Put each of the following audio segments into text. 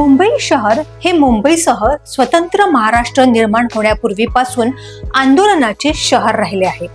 मुंबई शहर हे मुंबईसह स्वतंत्र महाराष्ट्र निर्माण होण्यापूर्वीपासून आंदोलनाचे शहर राहिले आहे.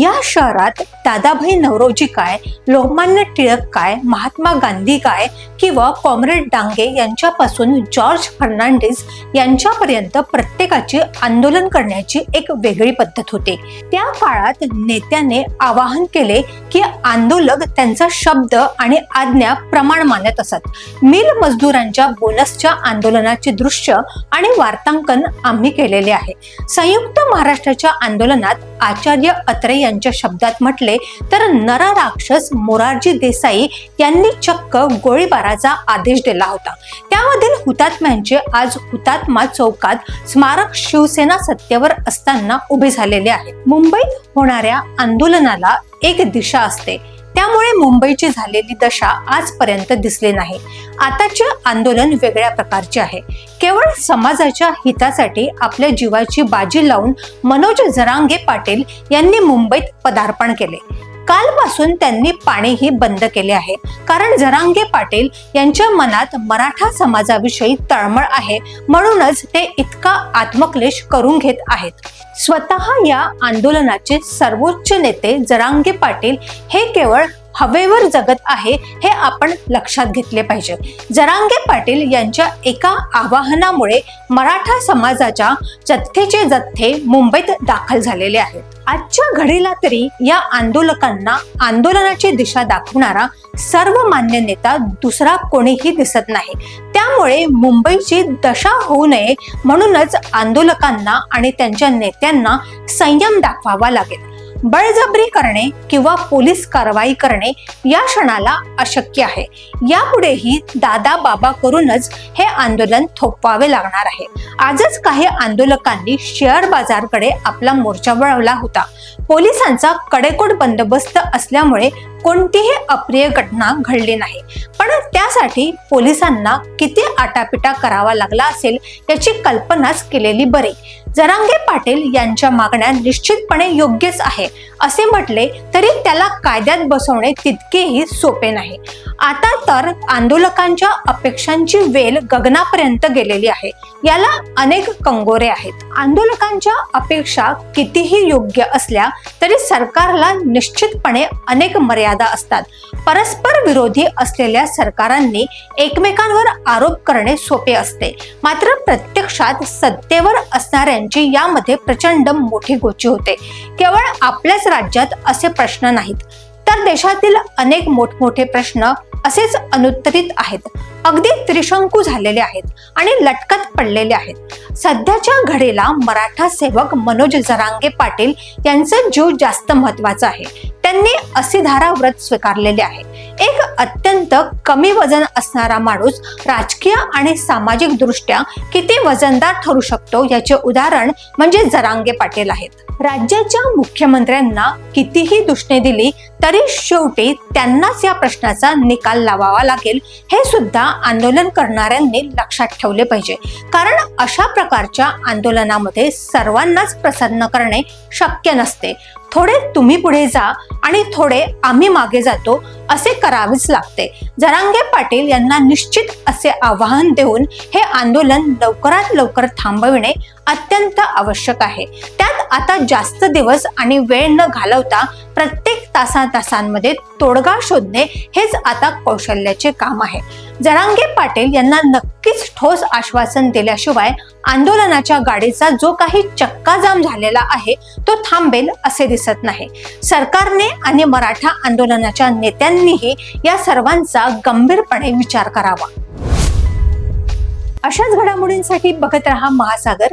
या शहरात दादाभाई नवरोजी काय लोकमान्य टिळक काय महात्मा गांधी काय किंवा कॉम्रेड डांगे यांच्यापासून जॉर्ज फर्नांडिस यांच्यापर्यंत प्रत्येकाची आंदोलन करण्याची एक वेगळी पद्धत होती. त्या काळात नेत्याने आवाहन केले की आंदोलक त्यांचा शब्द आणि आज्ञा प्रमाण मानत असत. मिल मजदुरांच्या बोनस बोनसच्या आंदोलनाचे दृश्य आणि वार्तांकन आम्ही केलेले आहे. संयुक्त महाराष्ट्राच्या आंदोलनात आचार्य अत्रे यांच्या शब्दात म्हटले तर नरराक्षस मोरारजी देसाई यांनी चक्क गोळीबाराचा आदेश दिला होता. त्यामधील हुतात्म्यांचे आज हुतात्मा चौकात स्मारक शिवसेना सत्तेवर असताना उभे झालेले आहे. मुंबईत होणाऱ्या आंदोलनाला एक दिशा असते. त्यामुळे मुंबईची झालेली दशा आजपर्यंत दिसली नाही. आताचे आंदोलन वेगळ्या प्रकारचे आहे. केवळ समाजाच्या हितासाठी आपल्या जीवाची बाजी लावून मनोज जरांगे पाटील यांनी मुंबईत पदार्पण केले. कालपासून त्यांनी पाणीही बंद केले आहे. कारण जरांगे पाटील यांच्या मनात मराठा समाजाविषयी तळमळ आहे म्हणूनच ते इतका आत्मक्लेश करून घेत आहेत. स्वतः या आंदोलनाचे सर्वोच्च नेते जरांगे पाटील हे केवळ हवेवर जगत आहे हे आपण लक्षात घेतले पाहिजे. जरांगे पाटील यांच्या एका आवाहनामुळे मराठा समाजाच्या जथ्थेचे जथ्थे मुंबईत दाखल झालेले आहेत. आजच्या घडीला तरी या आंदोलकांना आंदोलनाची दिशा दाखवणारा सर्वमान्य नेता दुसरा कोणीही दिसत नाही. त्यामुळे मुंबईची दशा होऊ नये म्हणूनच आंदोलकांना आणि त्यांच्या नेत्यांना संयम दाखवावा लागेल. बळजबरी करणे किंवा पोलीस कारवाई करणे या क्षणाला अशक्य आहे. यापुढेही दादा बाबा करूनच हे आंदोलन थोपवावे लागणार आहे. आजच काही आंदोलकांनी शेअर बाजारकडे आपला मोर्चा वळवला होता. पोलिसांचा कडेकोट बंदोबस्त असल्यामुळे कोणतीही अप्रिय घटना घडली नाही. पण त्यासाठी पोलिसांना किती आटापिटा करावा लागला असेल याची कल्पनाच केलेली बरी. जरांगे पाटील यांच्या मागण्या निश्चितपणे योग्यच आहे. असे म्हटले तरी त्याला कायद्यात बसवणे तितकेही सोपे नाही. आता तर आंदोलकांच्या अपेक्षांची वेल गगनापर्यंत गेलेली आहे. याला अनेक कंगोरे आहेत. आंदोलकांच्या अपेक्षा कितीही योग्य असल्या तरी सरकारला निश्चितपणे अनेक मर्यादा असतात. परस्पर विरोधी असलेल्या सरकारांनी एकमेकांवर आरोप करणे सोपे असते. मात्र प्रत्यक्षात सत्तेवर असणाऱ्यांची यामध्ये प्रचंड मोठी गोची होते. केवळ आपल्याच राज्यात असे प्रश्न नाहीत. तर देशातील अनेक मोठमोठे प्रश्न असेच अनुत्तरित आहेत. अगदी त्रिशंकू झालेले आहेत आणि लटकत पडलेले आहेत. सध्याच्या घडीला मराठा सेवक मनोज जरांगे पाटील यांचा जीव जास्त महत्त्वाचा आहे. त्यांनी असिधारा व्रत स्वीकारलेले आहे. एक अत्यंत कमी वजन असणारा माणूस राजकीय आणि सामाजिक दृष्ट्या किती वजनदार ठरू शकतो याचे उदाहरण म्हणजे जरांगे पाटील आहेत. राज्याच्या मुख्यमंत्र्यांना कितीही दुष्णे दिली तरी शेवटी त्यांनाच या प्रश्नाचा निकाल लावावा लागेल हे सुद्धा आंदोलन करणाऱ्यांनी लक्षात ठेवले पाहिजे. कारण अशा प्रकारच्या आंदोलनामध्ये सर्वांनाच प्रसन्न करणे शक्य नसते. थोडे तुम्ही पुढे जा आणि थोडे आम्ही मागे जातो असे करावेच लागते. जरांगे पाटील यांना निश्चित असे आवाहन देऊन हे आंदोलन लवकरात लवकर थांबविणे अत्यंत आवश्यक आहे. त्या आता जास्त दिवस आणि वेळ न घालवता प्रत्येक तासा तासांमध्ये तोडगा शोधणे हेच आता कौशल्याचे काम आहे. जरांगे पाटील यांना नक्कीच ठोस आश्वासन दिल्याशिवाय आंदोलनाच्या गाडीचा जो काही चक्का जाम झालेला आहे तो थांबेल असे दिसत नाही. सरकारने आणि मराठा आंदोलनाच्या नेत्यांनीही या सर्वांचा गंभीरपणे विचार करावा. अशाच घडामोडींसाठी बघत रहा महासागर.